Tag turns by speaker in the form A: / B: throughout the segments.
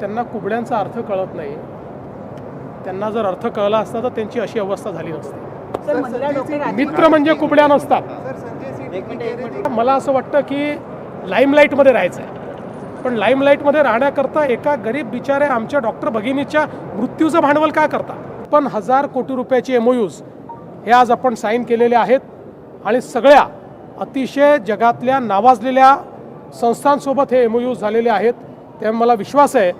A: त्यांना कुबड्यांचा अर्थ कळत नाही. त्यांना जर अर्थ कळला असता तर त्यांची अशी अवस्था झाली नसती. मित्र म्हणजे कुबड्या नसतात.
B: एक मिनिट एक मिनिट.
A: मला असं वाटतं की लाईमलाईटमध्ये राहायचं आहे. पण लाईमलाईटमध्ये राहण्याकरता एका गरीब बिचाऱ्या आमच्या डॉक्टर भगिनीच्या मृत्यूचं भांडवल काय करता पण हजार कोटी रुपयाची एमओयूज हे आज आपण साईन केलेले आहेत आणि सगळ्या अतिशय जगातल्या नावाजलेल्या संस्थांसोबत हे एमओयूज झालेले आहेत. त्यामुळे मला विश्वास आहे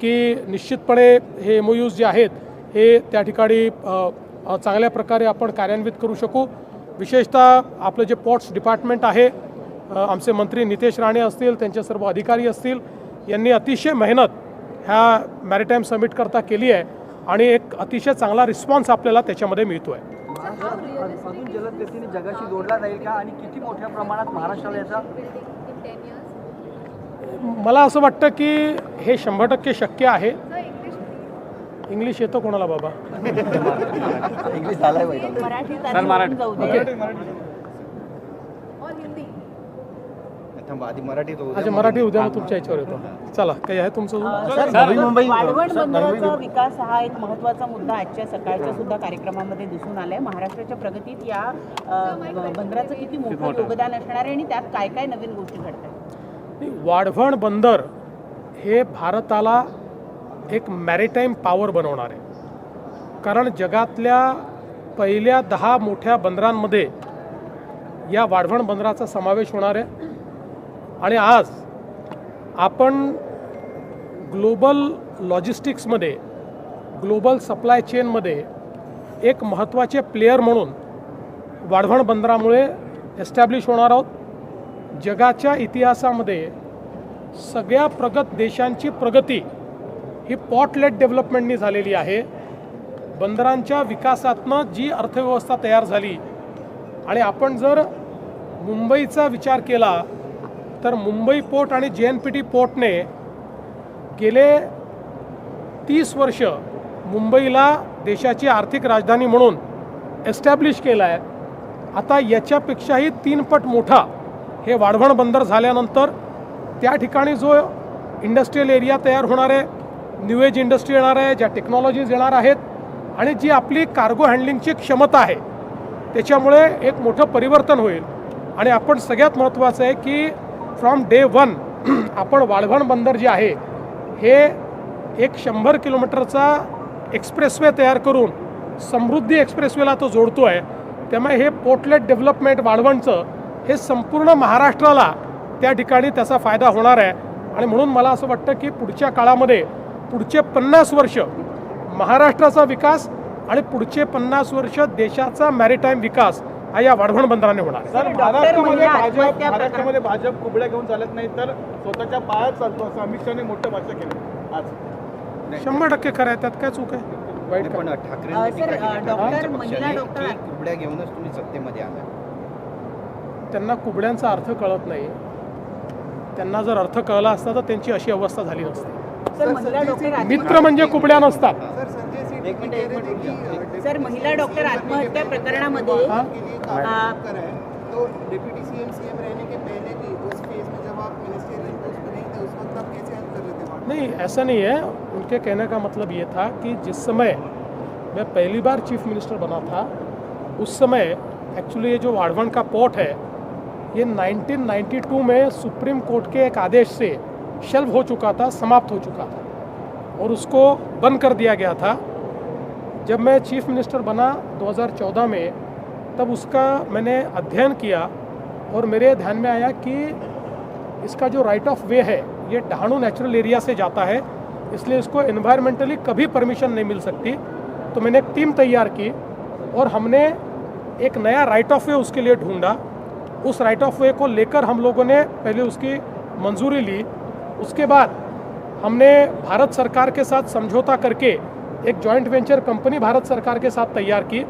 A: की निश्चितपणे हे एमओयूज जे आहेत हे त्या ठिकाणी चांगल्या प्रकारे आपण कार्यान्वित करू शकू. विशेषतः आपलं जे पोर्ट्स डिपार्टमेंट आहे आमचे मंत्री नितेश राणे असतील त्यांचे सर्व अधिकारी असतील यांनी अतिशय मेहनत ह्या मॅरिटाईम समिटकरता केली आहे आणि एक अतिशय चांगला रिस्पॉन्स आपल्याला त्याच्यामध्ये मिळतो आहे
B: अजून जलद गतीने जगाशी जोडला जाईल का? आणि किती मोठ्या प्रमाणात महाराष्ट्राला याचा
A: मला असं वाटतं की हे शंभर टक्के शक्य आहे. इंग्लिश येतो कोणाला बाबा?
B: इंग्लिश
C: होऊ द्या,
A: अच्छा मराठी उद्या तुमच्या याच्यावर येतो. चला काही आहे तुमचं
B: मुंबई-
D: बंदराचा विकास हा एक महत्त्वाचा मुद्दा आजच्या सकाळच्या सुद्धा कार्यक्रमामध्ये दिसून आलाय. महाराष्ट्राच्या प्रगतीत या बंदराचं किती मोठं योगदान असणार आहे आणि त्यात काय काय नवीन गोष्टी घडतात
A: वाढवण बंदर हे भारताला एक मॅरिटाईम पॉवर बनवणार आहे. कारण जगातल्या पहिल्या दहा मोठ्या बंदरांमध्ये या वाढवण बंदराचा समावेश होणार आहे. आणि आज आपण ग्लोबल लॉजिस्टिक्समध्ये ग्लोबल सप्लाय चेनमध्ये एक महत्त्वाचे प्लेयर म्हणून वाढवण बंदरामुळे एस्टॅब्लिश होणार आहोत. जगाच्या इतिहासामध्ये सगळ्या प्रगत देशांची प्रगती ही पॉटलेट डेव्हलपमेंटनी झालेली आहे. बंदरांच्या विकासातनं जी अर्थव्यवस्था तयार झाली आणि आपण जर मुंबईचा विचार केला तर मुंबई पोर्ट आणि जे एन पी टी पोर्टने गेले तीस वर्ष मुंबईला देशाची आर्थिक राजधानी म्हणून एस्टॅब्लिश केलं आहे आता याच्यापेक्षाही तीन पट मोठा हे वाढवण बंदर झाल्यानंतर त्या ठिकाणी जो इंडस्ट्रीयल एरिया तयार होणार आहे न्यू एज इंडस्ट्री येणार आहे ज्या टेक्नॉलॉजीज येणार आहेत आणि जी आपली कार्गो हँडलिंगची क्षमता आहे त्याच्यामुळे एक मोठं परिवर्तन होईल. आणि आपण सगळ्यात महत्त्वाचं आहे की फ्रॉम डे वन आपण वाढवण बंदर जे आहे हे एक शंभर किलोमीटरचा एक्सप्रेसवे तयार करून समृद्धी एक्सप्रेसवेला तो जोडतो आहे त्यामुळे हे पोर्टलेट डेव्हलपमेंट वाढवणचं हे संपूर्ण महाराष्ट्राला त्या ठिकाणी त्याचा फायदा होणार आहे. आणि म्हणून मला असं वाटतं की पुढच्या काळामध्ये पुढचे पन्नास वर्ष महाराष्ट्राचा विकास आणि पुढचे पन्नास वर्ष देशाचा मॅरिटाईम विकास हा या वाढवण बंदराने होणार
D: सर,
E: महाराष्ट्रामध्ये
D: महिला
E: भाजप महाराष्ट्रामध्ये भाजप कुबड्या घेऊन चालत नाही तर स्वतःच्या पायात चालतो असं अमित शहाने मोठं भाष्य केलं. आज.
A: शंभर टक्के खरं आहे त्यात काय चूक आहे? वाईट?
C: पण ठाकरे
D: सर, अ, डॉक्टर, महिला डॉक्टर-
C: कुबड्या घेऊनच तुम्ही सत्तेमध्ये आला
A: त्यांना कुबड्यांचा अर्थ कळत नाही. त्यांना जर अर्थ कळला असता तर त्यांची अशी अवस्था झाली नसती
D: सर महिला डॉक्टर आत्म-
A: मित्र म्हणजे कुबड्या नसतात.
D: सर महिला डॉक्टर आत्महत्या प्रकरणामध्ये? अ,
F: तो डिप्टी सीएम सीएम रहने के पहले भी उस फेज में जब आप मिनिस्टेरियल पोस्ट पे नहीं थे उस वक्त आप कैसे हेल्प कर रहे थे वहाँ?
A: नहीं ऐसा नहीं है। उनके कहने का मतलब ये था कि जिस समय मैं पहली बार चीफ मिनिस्टर बना था उस समय एक्चुअली ये जो वाड़वन का पोर्ट है ये 1992 में सुप्रीम कोर्ट के एक आदेश से शेल्व हो चुका था, समाप्त हो चुका था और उसको बंद कर दिया गया था। जब मैं चीफ मिनिस्टर बना 2014 में, तब उसका मैंने अध्ययन किया और मेरे ध्यान में आया कि इसका जो राइट ऑफ़ वे है, ये डहाणू नेचुरल एरिया से जाता है, इसलिए इसको इन्वायरमेंटली कभी परमिशन नहीं मिल सकती। तो मैंने एक टीम तैयार की और हमने एक नया राइट ऑफ़ वे उसके लिए ढूंढा। उस राइट ऑफ़ वे को लेकर हम लोगों ने पहले उसकी मंजूरी ली। उसके बाद हमने भारत सरकार के साथ समझौता करके एक जॉइंट वेंचर कंपनी भारत सरकार के साथ तैयार की।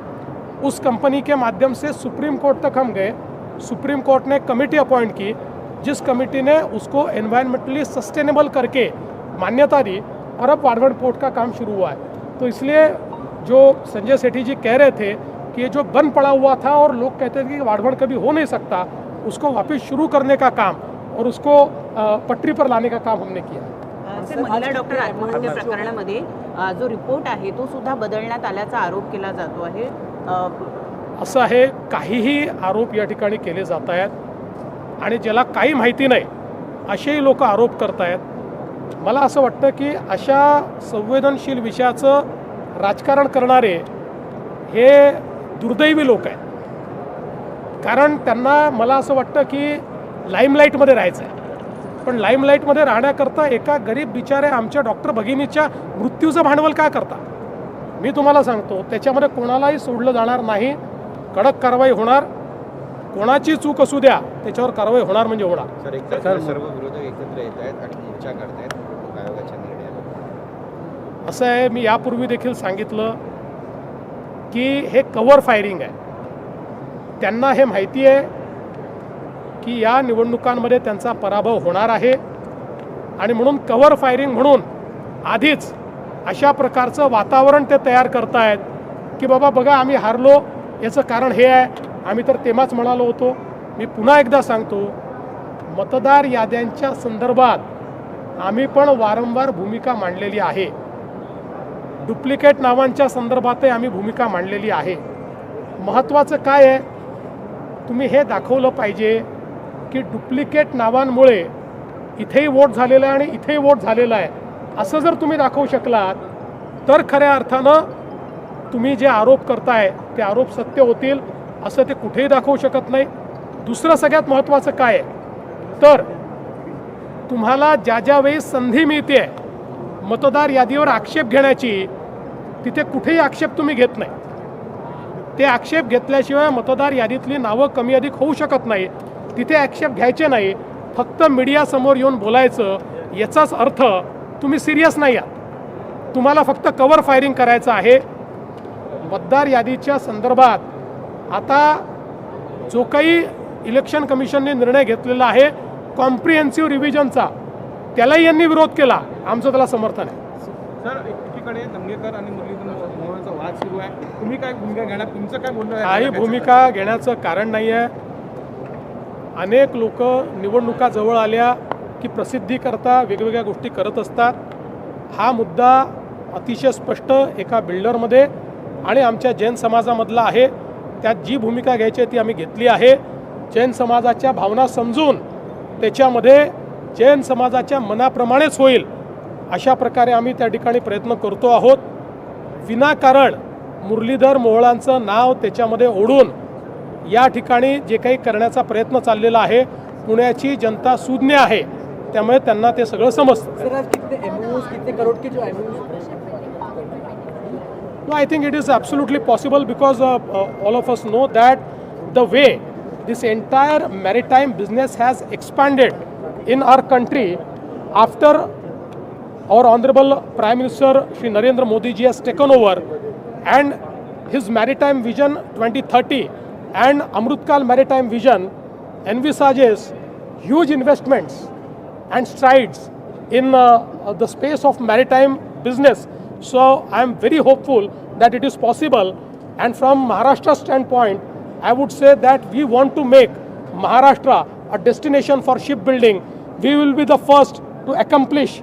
A: उस कंपनी के माध्यम से सुप्रीम कोर्ट तक हम गए। सुप्रीम कोर्ट ने कमेटी अपॉइंट की, जिस कमेटी ने उसको एनवायरमेंटली सस्टेनेबल करके मान्यता दी और अब वाड़वण पोर्ट का काम शुरू हुआ है। तो इसलिए जो संजय सेठी जी कह रहे थे कि ये जो बंद पड़ा हुआ था और लोग कहते थे कि वाड़वण कभी हो नहीं सकता उसको वापस शुरू करने का काम और उसको पटरी पर लाने का काम हमने किया।
D: महिला डॉक्टर आत्महत्या प्रकरणामध्ये अ, जो रिपोर्ट आहे तो सुद्धा बदलण्यात आल्याचा आरोप केला जातो आहे.
A: असं आहे काहीही आरोप या ठिकाणी केले जात आहेत आणि ज्याला काही माहिती नाही असेही लोक आरोप करत आहेत. मला असं वाटतं की अशा संवेदनशील विषयाचं राजकारण करणारे हे दुर्दैवी लोक आहेत. कारण त्यांना मला असं वाटतं की लाईमलाईटमध्ये राहायचं आहे. पण लाईमलाईटमध्ये राहण्याकरता एका गरीब बिचाऱ्या आमच्या डॉक्टर भगिनीच्या मृत्यूचं भांडवल का करता? मी तुम्हाला सांगतो त्याच्यामध्ये कोणालाही सोडलं जाणार नाही. कडक कारवाई होणार. कोणाची चूक असू द्या त्याच्यावर कारवाई होणार म्हणजे होणार.
C: सर एकत्र
A: असं आहे मी यापूर्वी देखील सांगितलं. की हे कवर फायरिंग आहे. त्यांना हे माहिती आहे की या निवडणुकांमध्ये त्यांचा पराभव होणार आहे. आणि म्हणून कवर फायरिंग म्हणून आधीच अशा प्रकारचं वातावरण ते तयार करतायत की बाबा बघा आम्ही हारलो याचं कारण हे आहे. आम्ही तर तेव्हाच म्हणालो होतो. मी पुन्हा एकदा सांगतो मतदार याद्यांच्या संदर्भात आम्ही पण वारंवार भूमिका मांडलेली आहे. डुप्लिकेट नावांच्या संदर्भातही आम्ही भूमिका मांडलेली आहे. महत्त्वाचं काय आहे? तुम्ही हे दाखवलं पाहिजे की डुप्लिकेट नावांमुळे इथेही वोट झालेला आहे आणि इथेही वोट झालेला आहे. असं जर तुम्ही दाखवू शकलात तर खऱ्या अर्थानं तुम्ही जे आरोप करताय ते आरोप सत्य होतील असं ते कुठेही दाखवू शकत नाही. दुसरं सगळ्यात महत्त्वाचं काय आहे? तर तुम्हाला ज्या ज्यावेळी संधी मिळते मतदार यादीवर आक्षेप घेण्याची तिथे कुठेही आक्षेप तुम्ही घेत नाही. ते आक्षेप घेतल्याशिवाय मतदार यादीतली नावं कमी अधिक होऊ शकत नाही. तिथे आक्षेप घ्यायचे नाही. फक्त मीडियासमोर येऊन बोलायचं याचाच अर्थ तुम्ही सिरियस नाही आहात. तुम्हाला फक्त कवर फायरिंग करायचं आहे. मतदार यादीच्या संदर्भात आता जो काही इलेक्शन कमिशनने निर्णय घेतलेला आहे कॉम्प्रिहेन्सिव्ह रिव्हिजनचा त्यालाही यांनी विरोध केला. आमचं त्याला समर्थन आहे.
E: सर एकीकडे दंगेकर आणि मुरलीधर वाद सुरू आहे. तुम्ही काय भूमिका घेणार? तुमचं काय बोलणं आहे?
A: काही भूमिका घेण्याचं कारण नाही आहे. अनेक लोक निवडणुका जवळ आल्या की प्रसिद्धीकरता वेगवेगळ्या गोष्टी करत असतात. हा मुद्दा अतिशय स्पष्ट एका बिल्डरमध्ये आणि आमच्या जैन समाजामधला आहे. त्यात जी भूमिका घ्यायची आहे ती आम्ही घेतली आहे. जैन समाजाच्या भावना समजून त्याच्यामध्ये जैन समाजाच्या मनाप्रमाणेच होईल अशा प्रकारे आम्ही त्या ठिकाणी प्रयत्न करतो आहोत. विनाकारण मुरलीधर मोहळांचं नाव त्याच्यामध्ये ओढून या ठिकाणी जे काही करण्याचा प्रयत्न चाललेला आहे पुण्याची जनता सुज्ञ आहे त्यामुळे त्यांना ते सगळं समजतं.
B: सर आज कितने एमओ कितने करोड़ के जो MO
A: No, I think it is absolutely possible because uh, uh, all of us know that our Honorable Prime Minister Shri Narendra Modi ji has taken over and his maritime vision 2030 and Amrutkal maritime vision envisages huge investments and strides in uh, the space of maritime business. So I am very hopeful that it is possible. And from Maharashtra's standpoint, I would say that we want to make Maharashtra a destination for shipbuilding. We will be the first to accomplish